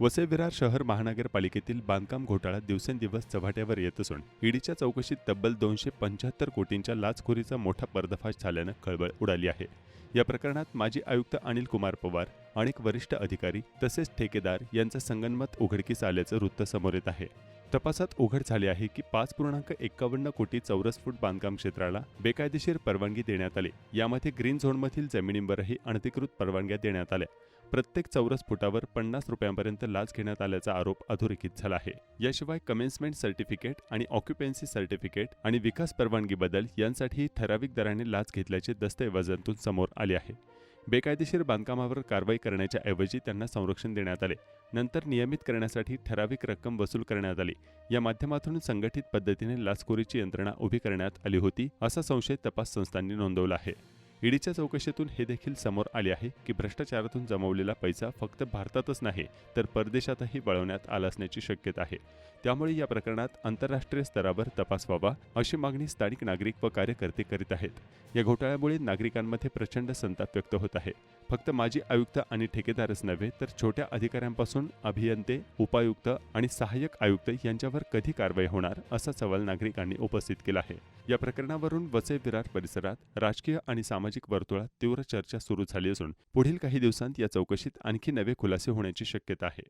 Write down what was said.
वसई विरार शहर महानगरपालिकेतील बांधकाम घोटाळा दिवसेंदिवस चव्हाट्यावर येत असून ईडीच्या चौकशीत तब्बल दोनशे पंच्याहत्तर कोटींच्या लाचखोरीचा मोठा पर्दाफाश झाल्यानं खळबळ उडाली आहे. या प्रकरणात माजी आयुक्त अनिल कुमार पवार अनेक वरिष्ठ अधिकारी तसेच ठेकेदार यांचं संगनमत उघडकीस आल्याचं वृत्त समोर येत आहे. तपासात उघड झाले आहे की पाच पूर्णांक एकावन्न कोटी चौरस फूट बांधकाम क्षेत्राला बेकायदेशीर परवानगी देण्यात आली. यामध्ये ग्रीन झोनमधील जमिनींवरही अनधिकृत परवानग्या देण्यात आल्या. प्रत्येक चौरस फुटावर पन्नास रुपयांपर्यंत लाच घेण्यात आल्याचा आरोप अधोरेखित झाला आहे. याशिवाय कमेन्समेंट सर्टिफिकेट आणि ऑक्युपेन्सी सर्टिफिकेट आणि विकास परवानगी बदल यांसाठी ठराविक दराने लाच घेतल्याचे दस्तऐवजातून समोर आले आहे. बेकायदेशीर बांधकामावर कारवाई करण्याच्या ऐवजी त्यांना संरक्षण देण्यात आले. नंतर नियमित करण्यासाठी ठराविक रक्कम वसूल करण्यात आली. या माध्यमातून संघटित पद्धतीने लाचखोरीची यंत्रणा उभी करण्यात आली होती असा संशय तपास संस्थांनी नोंदवला आहे. ईडीच्या चौकशीतून हे देखील समोर आले आहे की भ्रष्टाचारातून जमवलेला पैसा फक्त भारतातच नाही तर परदेशातही वळवण्यात आला असण्याची शक्यता आहे. त्यामुळे या प्रकरणात आंतरराष्ट्रीय स्तरावर तपास व्हावा अशी मागणी स्थानिक नागरिक व कार्यकर्ते करीत आहेत. या घोटाळ्यामुळे नागरिकांमध्ये प्रचंड संताप व्यक्त होत आहे. फक्त माजी आयुक्त आणि ठेकेदारच नव्हे तर छोट्या अधिकाऱ्यांपासून अभियंते उपायुक्त आणि सहाय्यक आयुक्त यांच्यावर कधी कारवाई होणार असा सवाल नागरिकांनी उपस्थित केला आहे. या प्रकरणावरून वसे विरार परिसरात राजकीय आणि सामाजिक वर्तुळात तीव्र चर्चा सुरू झाली असून पुढील काही दिवसांत या चौकशीत आणखी नवे खुलासे होण्याची शक्यता आहे.